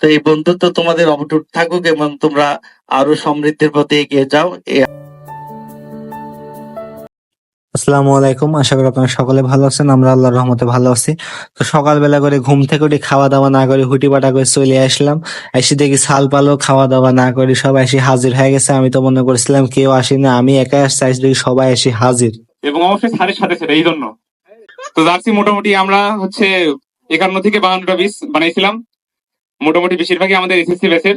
তো এই বন্ধুত্ব তোমাদের অবটুট থাকুক এবং তোমরা আরও সমৃদ্ধির পথে এগিয়ে যাও। আসসালামু আলাইকুম আশা করি আপনারা সকলে ভালো আছেন আমরা আল্লাহর রহমতে ভালো আছি। তো সকালবেলা করে ঘুম থেকে উঠে খাওয়া দাওয়া না করে হুটি পাটা করে চলে আসলাম। এসে দেখি ছাল পালো খাওয়া দাওয়া না করে সবাই এসে হাজির হয়ে গেছে। আমি তো মনে করছিলাম কেউ আসেনি আমি একাই আসছি আইসি দেখি সবাই এসে হাজির। এবং অবশ্যই স্যারের সাথে ছিল এই জন্য তো জার্সি মোটামুটি আমরা হচ্ছে একান্ন থেকে বাহান্নটা পিস বানাইছিলাম। মোটামুটি বেশিরভাগই আমাদের এসএসসি ব্যাচের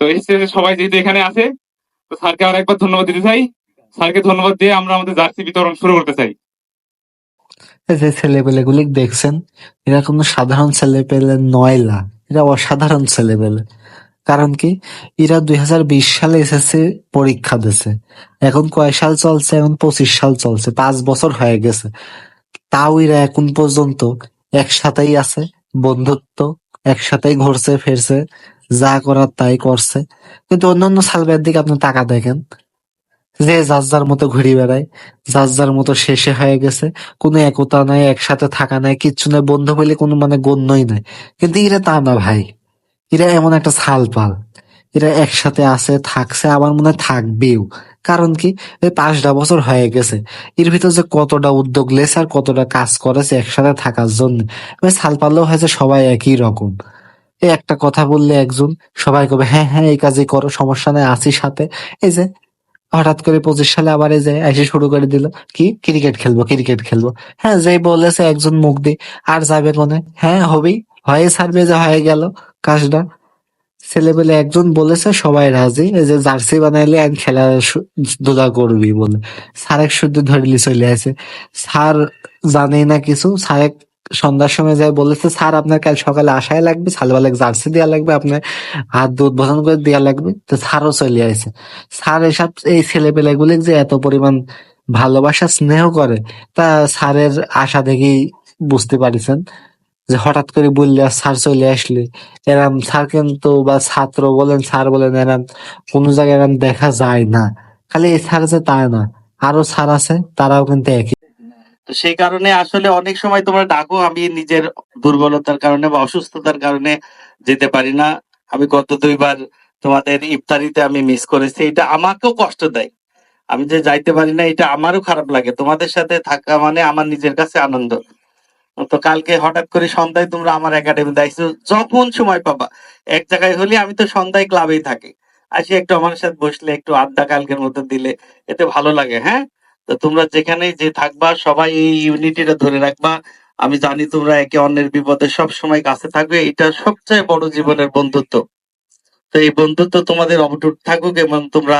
তো এসএসসি ব্যাচের সবাই যেহেতু এখানে আছে, তো স্যারকে আর একবার ধন্যবাদ দিতে চাই। স্যারকে ধন্যবাদ দিয়ে আমরা আমাদের জার্সি বিতরণ শুরু করতে চাই। যে ছেলেপেলে গুলি দেখছেন, এরা কোনো সাধারণ ছেলেপেলে নয়লা এরা অসাধারণ ছেলেপেলে। কারণ কি? এরা দুই হাজার বিশ সালে এসএসসি পরীক্ষা দিছে। এখন কয় সাল চলছে? এখন পঁচিশ সাল চলছে, পাঁচ বছর হয়ে গেছে। তাও এরা এখন পর্যন্ত একসাথেই আছে, বন্ধুত্ব একসাথেই ঘুরছে, ফিরছে, যা করার তাই করছে। কিন্তু অন্যান্য সালবের দিকে আপনি টাকা দেখেন। যে যার যার মতো ঘুরে বেড়ায়, যার যার মতো শেষে হয়ে গেছে, কোনো একতা নাই, একসাথে থাকা নাই, কিচ্ছু নাই, বন্ধু বলে কোনো মানে গণ্যই নাই। কিন্তু এরা তা না ভাই। এরা এমন একটা সাল পাল এরা একসাথে আছে, থাকছে, আমার মনে হয় থাকবেও। কারণ কি? এই পাঁচটা বছর হয়ে গেছে। এর ভিতর যে কতটা উদ্যোগ লেছে আর কতটা কাজ করেছে একসাথে থাকার জন্য। ওই ছাল পাল্লেও হয়েছে সবাই একই রকম। একটা কথা বললে একজন, সবাই কবে হ্যাঁ হ্যাঁ এই কাজই করো, সমস্যা নাই, আছি সাথে। এই যে, হঠাৎ করে পঁচিশ সালে আবার এই যে এসে শুরু করে দিল, কি? ক্রিকেট খেলব ক্রিকেট খেলব। হ্যাঁ যেই বলেছে একজন মুখ দিয়ে, আর যাবে মনে? হ্যাঁ হবেই। হয়ে ছাড়বে যে হয়ে গেল কাজটা। ছেলেবেলে একজন বলেছে, সবাই রাজি। এই যে জার্সি বানাইলে এক খেলা ধুলা করবি বলে। স্যার এক শুদ্ধ ধরলি চলে আসে। স্যার জানেই না কিছু। স্যার এক সন্ধ্যার সময় যাই বলেছে, স্যার, আপনার কাল সকালে আসাই লাগবে সকালবেলা জার্সি দেওয়া লাগবে, আপনার হাত দিয়ে উদ্বোধন করে দেওয়া লাগবে। তো স্যারও চলে আসে। স্যার এসব, এই ছেলেপেলেগুলি যে এত পরিমাণ ভালোবাসা, স্নেহ করে, তা স্যারের আশা দেখেই বুঝতে পারিছেন। যে হঠাৎ করে বললে, আর স্যার চলে আসলে। এরাম, স্যার কিন্তু বা ছাত্র বলেন, স্যার বলেন, এরাম কোনো জায়গায় এরাম দেখা যায় না। খালি এই স্যার যে তা না। আরও স্যার আছে, তারাও কিন্তু একই। তো সেই কারণে আসলে অনেক সময় তোমরা ডাকো, আমি নিজের দুর্বলতার কারণে বা অসুস্থতার কারণে যেতে পারি না। আমি গত দুইবার তোমাদের ইফতারিতে আমি মিস করেছি, এটা আমাকেও কষ্ট দেয়। আমি যে যাইতে পারি না, এটা আমারও খারাপ লাগে। তোমাদের সাথে থাকা মানে আমার নিজের কাছে আনন্দ। তো কালকে হঠাৎ করে সন্ধ্যায় তোমরা আমার একাডেমি দায়িত্ব যখন সময় পাবা। এক জায়গায় হলে আমি তো সন্ধ্যায় ক্লাবেই থাকি। আসি একটু আমার সাথে বসলে, একটু আড্ডা কালকের মতো দিলে, এতে ভালো লাগে হ্যাঁ? তো তোমরা যেখানে যে থাকবা, সবাই এই ইউনিটিটা ধরে রাখবা। আমি জানি তোমরা একে অন্যের বিপদে সব সময় কাছে থাকবে, এটা সবচেয়ে বড় জীবনের বন্ধুত্ব। তো এই বন্ধুত্ব তোমাদের অবটুট থাকুক এবং তোমরা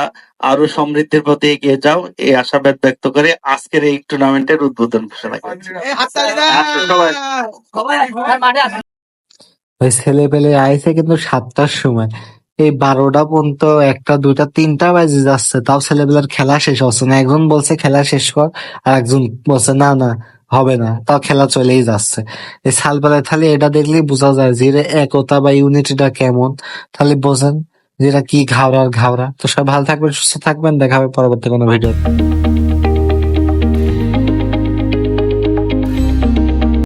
আরও সমৃদ্ধির পথে এগিয়ে যাও। এই আশাবাদ ব্যক্ত করে আজকের এই টুর্নামেন্টের উদ্বোধন ঘোষণা করছি। ওই ছেলে পেলে আইছে কিন্তু সাতটার সময়। এই বারোটা পর্যন্ত একটা দুইটা তিনটা বাজে যাচ্ছে। তাও ছেলেবেলার খেলা শেষ হচ্ছে না। একজন বলছে খেলা শেষ কর। আর একজন বলছে না না। হবে না তাও খেলা চলেই যাচ্ছে। এই সালবেলায় তাহলে এটা দেখলেই বোঝা যায় যে একতা বা ইউনিটিটা কেমন। তাহলে বোঝেন যেটা কি ঘাওড়ার ঘাওড়া তো সব ভালো থাকবেন, সুস্থ থাকবেন, দেখা হবে পরবর্তী কোনো ভিডিও